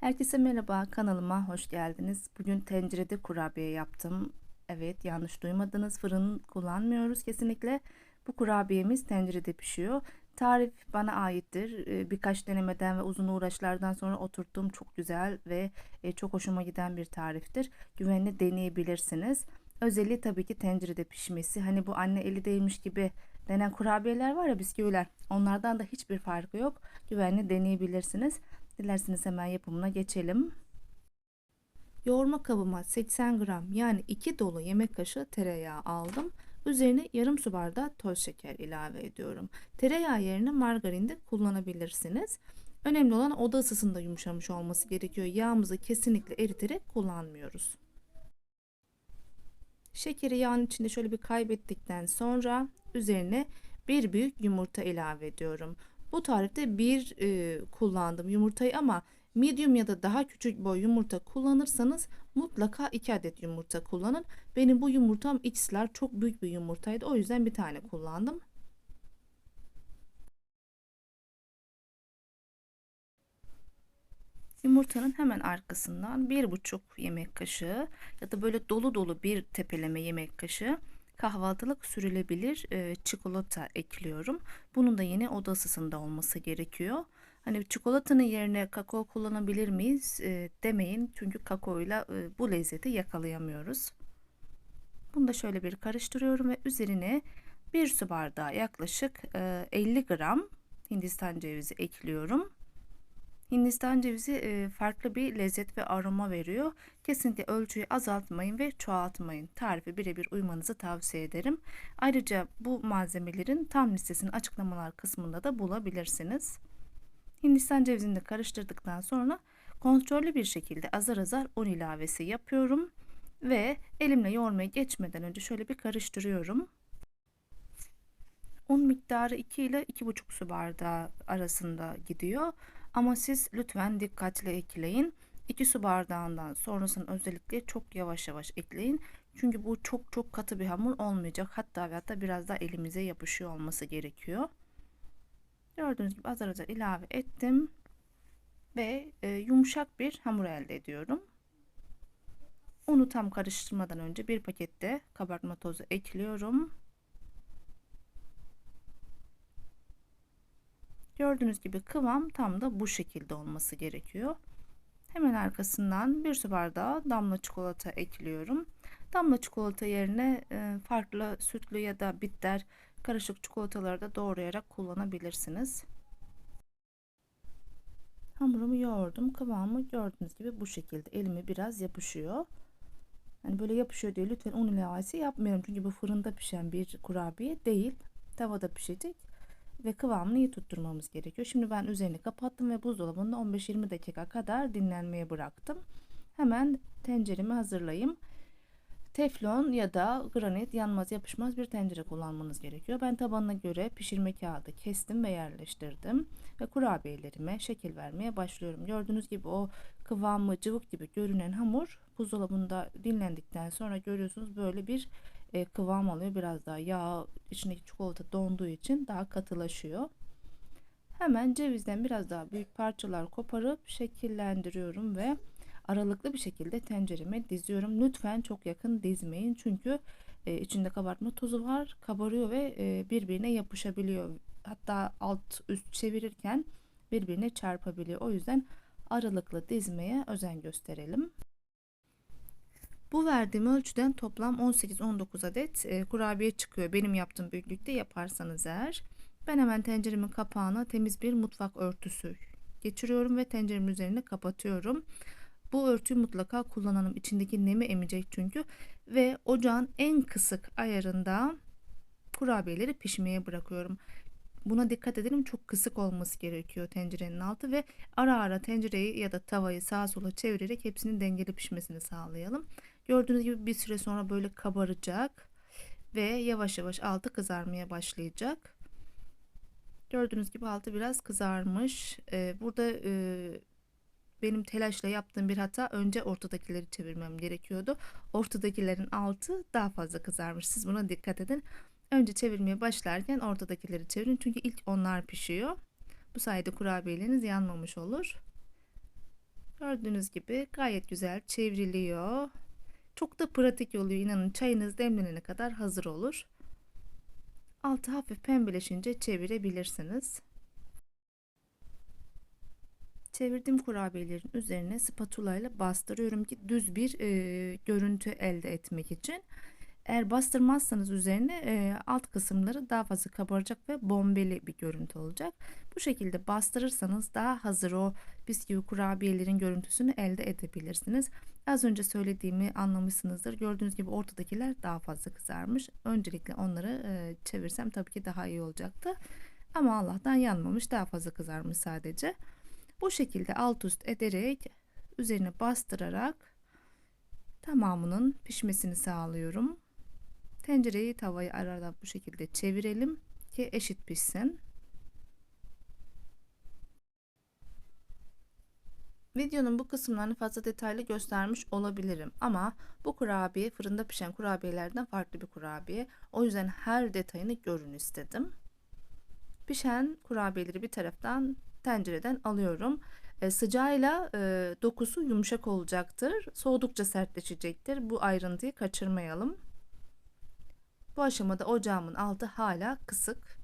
Herkese merhaba kanalıma hoş geldiniz. Bugün tencerede kurabiye yaptım. Evet yanlış duymadınız fırın kullanmıyoruz kesinlikle. Bu kurabiyemiz tencerede pişiyor. Tarif bana aittir. Ee, Birkaç denemeden ve uzun uğraşlardan sonra oturttuğum çok güzel ve e, çok hoşuma giden bir tariftir. Güvenli deneyebilirsiniz. Özelliği tabii ki tencerede pişmesi. Hani bu anne eli değmiş gibi denen kurabiyeler var ya bisküviler. Onlardan da hiçbir farkı yok. Güvenli deneyebilirsiniz. Dilerseniz hemen yapımına geçelim. Yoğurma kabıma 80 gram yani 2 dolu yemek kaşığı tereyağı aldım. Üzerine yarım su bardağı toz şeker ilave ediyorum. Tereyağı yerine margarin de kullanabilirsiniz. Önemli olan oda ısısında yumuşamış olması gerekiyor. Yağımızı kesinlikle eriterek kullanmıyoruz. Şekeri yağın içinde şöyle bir kaybettikten sonra üzerine bir büyük yumurta ilave ediyorum. Bu tarifte bir e, kullandım yumurtayı ama medium ya da daha küçük boy yumurta kullanırsanız mutlaka 2 adet yumurta kullanın. Benim bu yumurtam X'ler çok büyük bir yumurtaydı. O yüzden bir tane kullandım. Yumurtanın hemen arkasından bir buçuk yemek kaşığı ya da böyle dolu dolu bir tepeleme yemek kaşığı kahvaltılık sürülebilir e, çikolata ekliyorum. Bunun da yine oda ısısında olması gerekiyor. Hani çikolatanın yerine kakao kullanabilir miyiz e, demeyin. Çünkü kakaoyla e, bu lezzeti yakalayamıyoruz. Bunu da şöyle bir karıştırıyorum ve üzerine bir su bardağı yaklaşık e, 50 gram Hindistan cevizi ekliyorum. Hindistan cevizi e, farklı bir lezzet ve aroma veriyor. Kesinlikle ölçüyü azaltmayın ve çoğaltmayın. Tarifi birebir uymanızı tavsiye ederim. Ayrıca bu malzemelerin tam listesini açıklamalar kısmında da bulabilirsiniz. Hindistan cevizini de karıştırdıktan sonra kontrollü bir şekilde azar azar un ilavesi yapıyorum. Ve elimle yoğurmaya geçmeden önce şöyle bir karıştırıyorum. Un miktarı 2 ile 2,5 su bardağı arasında gidiyor. Ama siz lütfen dikkatli ekleyin. 2 su bardağından sonrasını özellikle çok yavaş yavaş ekleyin. Çünkü bu çok çok katı bir hamur olmayacak. Hatta ve hatta biraz daha elimize yapışıyor olması gerekiyor. Gördüğünüz gibi azar azar ilave ettim. Ve e, yumuşak bir hamur elde ediyorum. Unu tam karıştırmadan önce bir pakette kabartma tozu ekliyorum. Gördüğünüz gibi kıvam tam da bu şekilde olması gerekiyor. Hemen arkasından bir su bardağı damla çikolata ekliyorum. Damla çikolata yerine e, farklı sütlü ya da bitter karışık çikolataları da doğrayarak kullanabilirsiniz. Hamurumu yoğurdum. Kıvamı gördüğünüz gibi bu şekilde elime biraz yapışıyor. Yani böyle yapışıyor diye lütfen un ilavesi yapmayalım. Çünkü bu fırında pişen bir kurabiye değil. Tavada pişecek ve kıvamını iyi tutturmamız gerekiyor. Şimdi ben üzerini kapattım ve buzdolabında 15-20 dakika kadar dinlenmeye bıraktım. Hemen tenceremi hazırlayayım. Teflon ya da granit yanmaz yapışmaz bir tencere kullanmanız gerekiyor. Ben tabanına göre pişirme kağıdı kestim ve yerleştirdim. Ve kurabiyelerime şekil vermeye başlıyorum. Gördüğünüz gibi o kıvamı cıvık gibi görünen hamur buzdolabında dinlendikten sonra görüyorsunuz böyle bir e, kıvam alıyor. Biraz daha yağ içindeki çikolata donduğu için daha katılaşıyor. Hemen cevizden biraz daha büyük parçalar koparıp şekillendiriyorum ve aralıklı bir şekilde tencereme diziyorum. Lütfen çok yakın dizmeyin çünkü e, içinde kabartma tozu var. Kabarıyor ve e, birbirine yapışabiliyor. Hatta alt üst çevirirken birbirine çarpabiliyor. O yüzden aralıklı dizmeye özen gösterelim. Bu verdiğim ölçüden toplam 18-19 adet e, kurabiye çıkıyor. Benim yaptığım büyüklükte yaparsanız eğer. Ben hemen tenceremin kapağına temiz bir mutfak örtüsü geçiriyorum ve tenceremin üzerine kapatıyorum. Bu örtüyü mutlaka kullanalım. İçindeki nemi emecek çünkü. Ve ocağın en kısık ayarında kurabiyeleri pişmeye bırakıyorum. Buna dikkat edelim çok kısık olması gerekiyor tencerenin altı ve ara ara tencereyi ya da tavayı sağa sola çevirerek hepsinin dengeli pişmesini sağlayalım. Gördüğünüz gibi bir süre sonra böyle kabaracak ve yavaş yavaş altı kızarmaya başlayacak. Gördüğünüz gibi altı biraz kızarmış. Ee, burada e, benim telaşla yaptığım bir hata önce ortadakileri çevirmem gerekiyordu. Ortadakilerin altı daha fazla kızarmış. Siz buna dikkat edin. Önce çevirmeye başlarken ortadakileri çevirin. Çünkü ilk onlar pişiyor. Bu sayede kurabiyeleriniz yanmamış olur. Gördüğünüz gibi gayet güzel çevriliyor. Çok da pratik oluyor. İnanın çayınız demlenene kadar hazır olur. Altı hafif pembeleşince çevirebilirsiniz. Çevirdiğim kurabiyelerin üzerine spatula ile bastırıyorum ki düz bir e, görüntü elde etmek için. Eğer bastırmazsanız üzerine e, alt kısımları daha fazla kabaracak ve bombeli bir görüntü olacak. Bu şekilde bastırırsanız daha hazır o bisküvi kurabiyelerin görüntüsünü elde edebilirsiniz. Az önce söylediğimi anlamışsınızdır. Gördüğünüz gibi ortadakiler daha fazla kızarmış. Öncelikle onları e, çevirsem tabii ki daha iyi olacaktı. Ama Allah'tan yanmamış daha fazla kızarmış sadece. Bu şekilde alt üst ederek üzerine bastırarak tamamının pişmesini sağlıyorum. Tencereyi tavayı arada bu şekilde çevirelim ki eşit pişsin. Videonun bu kısımlarını fazla detaylı göstermiş olabilirim ama bu kurabiye fırında pişen kurabiyelerden farklı bir kurabiye. O yüzden her detayını görün istedim. Pişen kurabiyeleri bir taraftan tencereden alıyorum. E, sıcağıyla e, dokusu yumuşak olacaktır. Soğudukça sertleşecektir. Bu ayrıntıyı kaçırmayalım. Bu aşamada ocağımın altı hala kısık.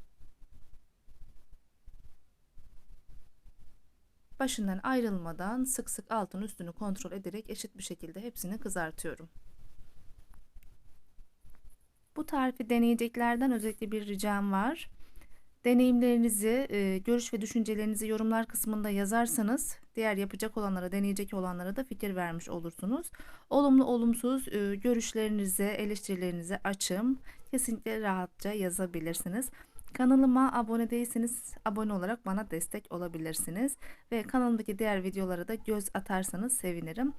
Başından ayrılmadan sık sık altın üstünü kontrol ederek eşit bir şekilde hepsini kızartıyorum. Bu tarifi deneyeceklerden özellikle bir ricam var. Deneyimlerinizi, e, görüş ve düşüncelerinizi yorumlar kısmında yazarsanız diğer yapacak olanlara, deneyecek olanlara da fikir vermiş olursunuz. Olumlu, olumsuz e, görüşlerinize, eleştirilerinize açım. Kesinlikle rahatça yazabilirsiniz. Kanalıma abone değilseniz abone olarak bana destek olabilirsiniz. Ve kanalımdaki diğer videolara da göz atarsanız sevinirim.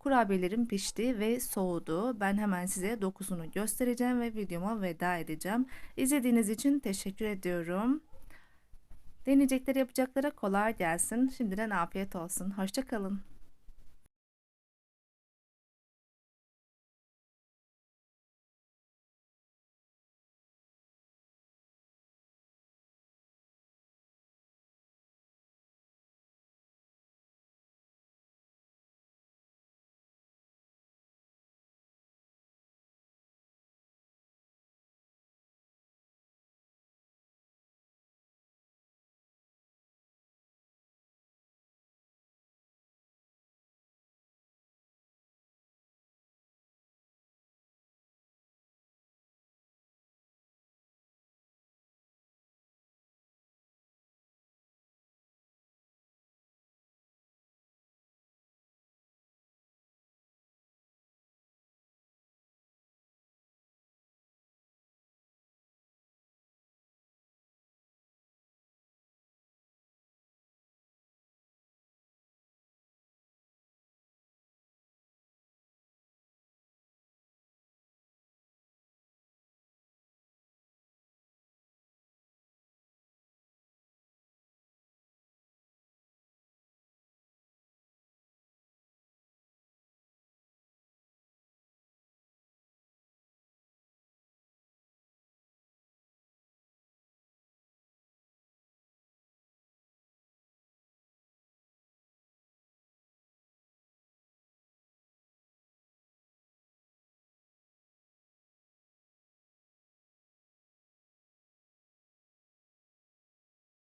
Kurabiyelerim pişti ve soğudu. Ben hemen size dokusunu göstereceğim ve videoma veda edeceğim. İzlediğiniz için teşekkür ediyorum. Deneyecekleri yapacaklara kolay gelsin. Şimdiden afiyet olsun. Hoşçakalın.